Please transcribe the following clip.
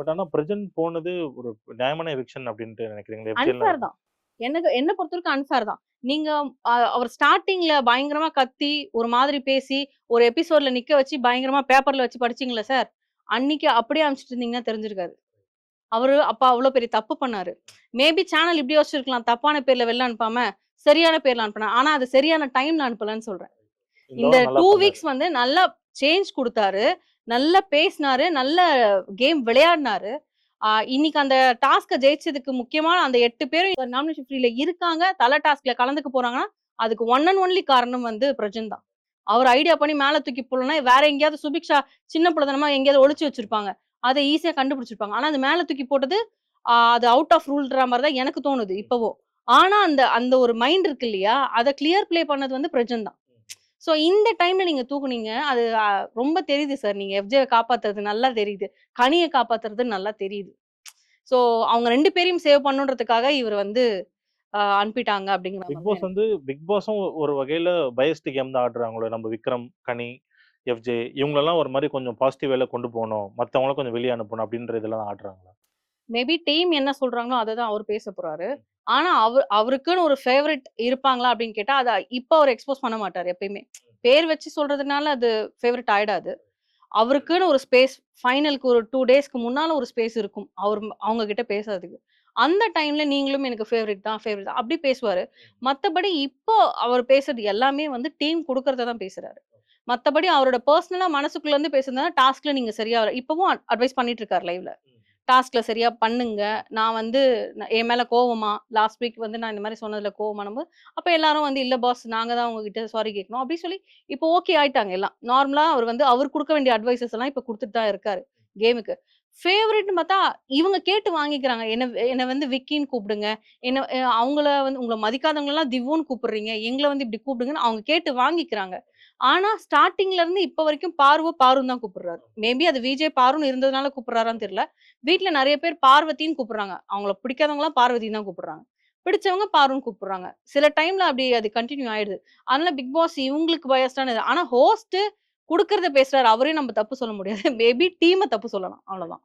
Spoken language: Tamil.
பட் ஆனா பிரசன்ட் போனது ஒரு நியாயமான எவிக்ஷன் அப்படின்ட்டு நினைக்கிறீங்களா? எனக்கு என்ன பொறுத்த வரைக்கும் அன்ஃபேர் தான். நீங்க அவர் ஸ்டார்டிங்ல பயங்கரமா கத்தி ஒரு மாதிரி பேசி ஒரு எபிசோட்ல நிக்க வச்சு பயங்கரமா பேப்பர்ல வச்சு படிச்சீங்களா சார் அன்னைக்கு அப்படியே அனுப்பிச்சிட்டு இருந்தீங்கன்னா தெரிஞ்சிருக்காது. அவரு அப்பா அவ்வளவு பெரிய தப்பு பண்ணாரு. மேபி சேனல் இப்படி யோசிச்சிருக்கலாம் தப்பான பேர்ல வெளில அனுப்பாம சரியான பேர்ல அனுப்பினா ஆனா அது சரியான டைம்ல அனுப்பலன்னு சொல்றேன். இந்த டூ. வீக்ஸ் வந்து நல்லா சேஞ்ச் கொடுத்தாரு. நல்லா பேசினாரு நல்ல கேம் விளையாடினாரு. இன்னைக்கு அந்த டாஸ்கை ஜெயிச்சதுக்கு முக்கியமான அந்த எட்டு பேரும் நாமினேஷன் ஃப்ரீல இருக்காங்க. தலை டாஸ்க்ல கலந்துக்க போறாங்கன்னா அதுக்கு ஒன் அண்ட் ஒன்லி காரணம் வந்து பிரஜன் தான். அவர் ஐடியா பண்ணி மேலே தூக்கி போடலன்னா வேற எங்கேயாவது சுபிக்ஷா சின்ன பிள்ளைதனமா எங்கேயாவது ஒழிச்சு வச்சிருப்பாங்க. அதை ஈஸியா கண்டுபிடிச்சிருப்பாங்க. ஆனா அது மேலே தூக்கி போட்டது அது அவுட் ஆஃப் ரூல்ன்ற மாதிரி தான் எனக்கு தோணுது இப்பவோ. ஆனா அந்த அந்த ஒரு மைண்ட் இருக்கு இல்லையா அதை கிளியர் ப்ளே பண்ணது வந்து பிரஜன் தான். ஸோ இந்த டைம்ல நீங்க தூக்குனீங்க அது ரொம்ப தெரியுது சார் நீங்க எஃப்ஜே காப்பாத்துறது நல்லா தெரியுது. கனியை காப்பாத்துறது நல்லா தெரியுது. ஸோ அவங்க ரெண்டு பேரையும் சேவ் பண்ணுன்றதுக்காக இவர் வந்து அனுப்பிட்டாங்க அப்படிங்கிற பிக் பாஸ். வந்து பிக் பாஸும் ஒரு வகையில பயஸ்ட் கேம் தான் ஆடுறாங்களோ நம்ம விக்ரம் கனி எஃப்ஜே இவங்களெல்லாம் ஒரு மாதிரி கொஞ்சம் பாசிட்டிவ் வேலை கொண்டு போகணும். மற்றவங்கள கொஞ்சம் வெளியே அனுப்பணும் அப்படின்ற இதெல்லாம் ஆடுறாங்களா? மேபி டீம் என்ன சொல்றாங்களோ அதை தான் அவர் பேச போறாரு. ஆனா அவர் அவருக்குன்னு ஒரு ஃபேவரட் இருப்பாங்களா அப்படின்னு கேட்டா அதை இப்போ அவர் எக்ஸ்போஸ் பண்ண மாட்டார் எப்பயுமே. பேர் வச்சு சொல்றதுனால அது ஃபேவரட் ஆயிடாது. அவருக்குன்னு ஒரு ஸ்பேஸ் ஃபைனலுக்கு ஒரு டூ டேஸ்க்கு முன்னால ஒரு ஸ்பேஸ் இருக்கும். அவர் அவங்க கிட்ட பேசுறதுக்கு. அந்த டைம்ல நீங்களும் எனக்கு ஃபேவரட் தான் ஃபேவரட் தான் அப்படி பேசுவாரு. மத்தபடி இப்போ அவர் பேசுறது எல்லாமே வந்து டீம் கொடுக்கறத தான் பேசுறாரு. மத்தபடி அவரோட பர்சனலா மனசுக்குள்ள இருந்து பேசுறதுனால டாஸ்க்ல நீங்க சரியா இப்பவும் அட்வைஸ் பண்ணிட்டு இருக்காரு லைவ்ல டாஸ்க்ல சரியா பண்ணுங்க. நான் வந்து என் மேல கோவமா லாஸ்ட் வீக் வந்து நான் இந்த மாதிரி சொன்னதுல கோவமானபோது அப்ப எல்லாரும் வந்து இல்ல பாஸ் நாங்க தான் உங்ககிட்ட சாரி கேட்கணும் அப்படின்னு சொல்லி இப்போ ஓகே ஆயிட்டாங்க எல்லாம். நார்மலா அவர் வந்து அவர் கொடுக்க வேண்டிய அட்வைசஸ் எல்லாம் இப்ப கொடுத்துட்டு தான் இருக்காரு கேமுக்கு ஃபேவரட்னு பார்த்தா இவங்க கேட்டு வாங்கிக்கிறாங்க. என்ன என்னை வந்து விக்கின்னு கூப்பிடுங்க. என்ன அவங்கள வந்து உங்களை மதிக்காதவங்களெல்லாம் எல்லாம் கூப்பிடுறீங்க. எங்களை வந்து இப்படி கூப்பிடுங்கன்னு அவங்க கேட்டு வாங்கிக்கிறாங்க. ஆனா ஸ்டார்டிங்ல இருந்து இப்ப வரைக்கும் பார்வோ பாருன்னு தான் கூப்பிடுறாரு. மேபி அது விஜய் பாருன்னு இருந்ததுனால கூப்பிடுறாரான்னு தெரியல. வீட்டில் நிறைய பேர் பார்வதின்னு கூப்பிடுறாங்க. அவங்கள பிடிக்காதவங்க எல்லாம் பார்வதின்னு தான் கூப்பிடுறாங்க. பிடிச்சவங்க பாருன்னு கூப்பிடுறாங்க. சில டைம்ல அப்படி அது கண்டினியூ ஆயிடுது. அதனால பிக் பாஸ் இவங்களுக்கு பயஸ்டானது ஆனா ஹோஸ்ட் கொடுக்கறத பேசுறாரு. அவரையும் நம்ம தப்பு சொல்ல முடியாது. மேபி டீமை தப்பு சொல்லலாம். அவ்வளவுதான்.